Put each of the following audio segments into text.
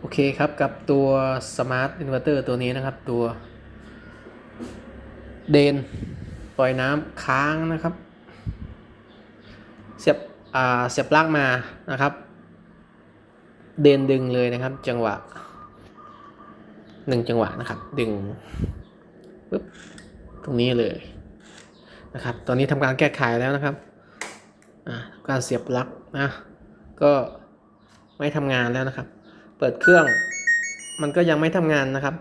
โอเคครับกับตัว Smart Inverter ตัวนี้นะครับ ตัว เดน ปล่อยน้ำค้างนะครับ เสียบอ่าเสียบปลั๊กมานะครับ เดนดึงเลยนะครับ จังหวะหนึ่งจังหวะนะครับ ดึงปึ๊บตรงนี้เลยนะครับ ตอนนี้ทำการแก้ไขแล้วนะครับการเสียบปลั๊กนะก็ไม่ทำงานแล้วนะครับ เปิดเครื่อง มันก็ยังไม่ทำงานนะครับ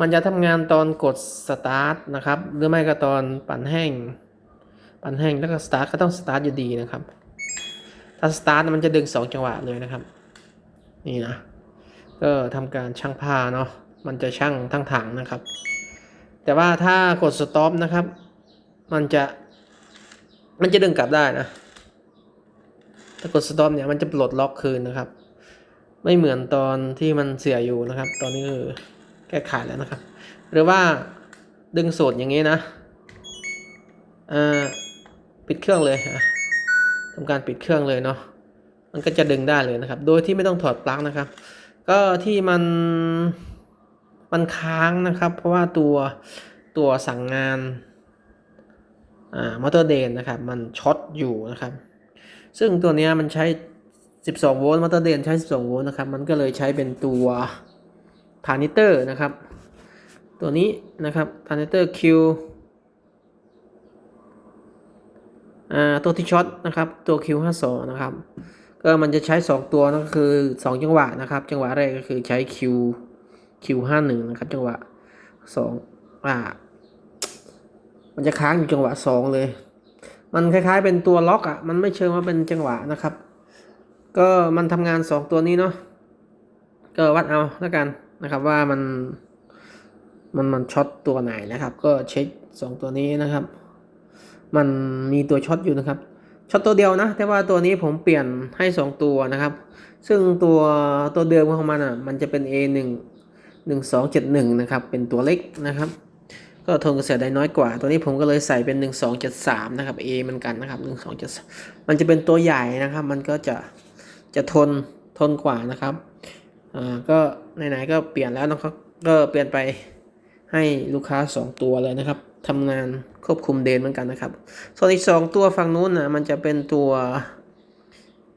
มันจะทำงานตอนกดสตาร์ทนะครับ หรือไม่ก็ตอนปั่นแห้ง ปั่นแห้งแล้วก็สตาร์ทก็ต้องสตาร์ทอยู่ดีนะครับ ถ้าสตาร์ทมันจะดึง 2 จังหวะเลยนะครับ นี่นะ ก็ทำการช่างผ้าเนาะ มันจะช่างทั้งถังนะครับ แต่ว่าถ้ากดสต็อปนะครับ มันจะ มันจะดึงกลับได้นะ ถ้ากดสต็อปเนี่ยมันจะปลดล็อกคืนนะครับ ไม่เหมือนตอนที่มันเสียอยู่นะครับ ตอนนี้คือแก้ไขแล้วนะครับ หรือว่าดึงโสดอย่างนี้นะอ่าปิดเครื่องเลยอะทำการปิดเครื่องเลยเนาะมันก็จะดึงได้เลยนะครับ โดยที่ไม่ต้องถอดปลั๊กนะครับ ก็ที่มันมันค้างนะครับ เพราะว่าตัวตัวสั่งงานอ่ามอเตอร์เดนนะครับ มันช็อตอยู่นะครับ ซึ่งตัวนี้มันใช้ 12 โวลต์มอเตอร์เดนใช้ 12 โวลต์นะครับ มันก็เลยใช้เป็นตัวทานิเตอร์นะครับ ตัวนี้นะครับทานิเตอร์ Q อ่าตัวที่ช็อตนะครับตัว Q52 นะครับก็มันจะใช้ 2 ตัวนั่นก็คือ 2 จังหวะนะครับ จังหวะแรกก็คือใช้ Q Q51 นะครับจังหวะ2อ่ามันจะค้างอยู่จังหวะ 2 เลย มันคล้ายๆเป็นตัวล็อกอะมันไม่เชิงว่าเป็นจังหวะนะครับ ก็มันทำงาน 2 ตัวนี้เนาะก็วัดเอาแล้วกันนะครับว่ามันมันมันช็อตตัวไหนนะครับ ก็เช็ค 2 ตัวนี้นะครับ มันมีตัวช็อตอยู่นะครับช็อตตัวเดียวนะ แต่ว่าตัวนี้ผมเปลี่ยนให้ 2 ตัวนะครับ ซึ่งตัวตัวเดิมของมันอะมันจะเป็น A1 1271นะครับเป็นตัวเล็กนะครับ ก็ทนกระแสได้น้อยกว่า ตัวนี้ผมก็เลยใส่เป็น 1273นะครับ A เหมือนกันนะครับ1273มันจะเป็นตัวใหญ่นะครับ มันก็จะ จะทนทนกว่านะครับอ่าก็ไหนๆก็เปลี่ยนแล้วนะครับก็เปลี่ยนไปให้ลูกค้า 2 ตัวเลยนะครับทำงานควบคุมเดนเหมือนกันนะครับ ส่วนอีก 2 ตัวฝั่งนู้นนะมันจะเป็นตัว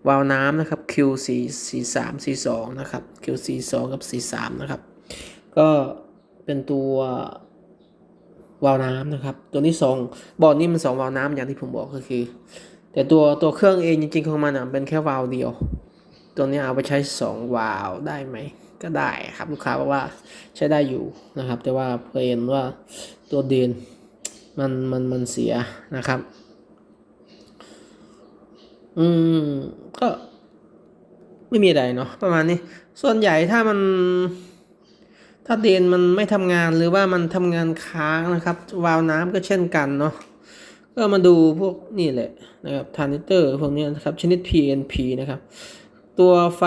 วาล์วน้ำนะครับ Q4 4 3 4 2นะครับ Q4 2 กับ4 3นะครับ ก็เป็นตัววาล์วน้ำนะครับ ตัวนี้2บอร์ดนี้มัน 2 วาล์วน้ำอย่างที่ผมบอกก็คือ แต่ตัวตัวเครื่องเองจริงๆของมันอะเป็นแค่วาล์วเดียว ตัวนี้เอาไปใช้ 2 วาล์วได้ไหม ก็ได้ครับลูกค้าบอกว่าใช้ได้อยู่นะครับ แต่ว่าเพลนว่าตัวเดนมันมันมันเสียนะครับ อืมก็ไม่มีอะไรเนาะประมาณนี้ ส่วนใหญ่ถ้ามัน ถ้าเดนมันไม่ทำงานหรือว่ามันทำงานค้างนะครับ วาล์วน้ำก็เช่นกันเนาะก็มาดูพวกนี่แหละนะครับทานิเตอร์พวกนี้นะครับ ชนิด PNP นะครับ ตัวไฟ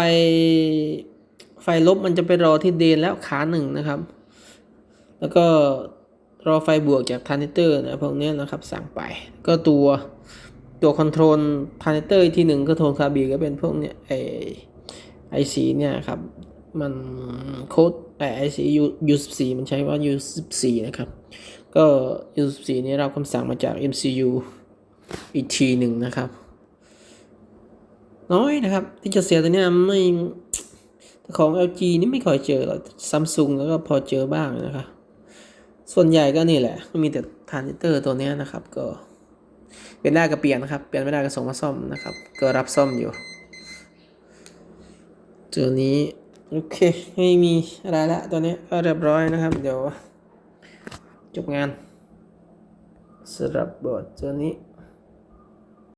ไฟลบมันจะไปรอที่เดนแล้วขาหนึ่งนะครับ แล้วก็รอไฟบวกจากทานิเตอร์นะพวกนี้นะครับสั่งไป ก็ตัวตัวคอนโทรลทานิเตอร์ที่หนึ่งก็โทนคาบีก็เป็นพวกเนี้ยไอไอสีเนี่ยครับ มันโค้ดไอซียูยูสิบสี่มันใช้ว่า U สิบสี่นะครับ ก็ U สิบสี่นี้เรับคำสั่งมาจาก MCU อีกทีหนึ่งนะครับ น้อยนะครับ ที่จะเสียตัวเนี้ยไม่ของ LG นี่ไม่ค่อยเจอหรอกซัมซุงแล้วก็พอเจอบ้างนะครับส่วนใหญ่ก็นี่แหละ มีแต่ทรานซิสเตอร์ตัวเนี้ยนะครับ ก็เปลี่ยนได้ก็เปลี่ยนนะครับ เปลี่ยนไม่ได้ก็ส่งมาซ่อมนะครับ ก็รับซ่อมอยู่ตัวนี้ โอเค ไม่มีอะไรละตัวนี้ก็เรียบร้อยนะครับ เดี๋ยว จบงานสำหรับบอร์ดตัวนี้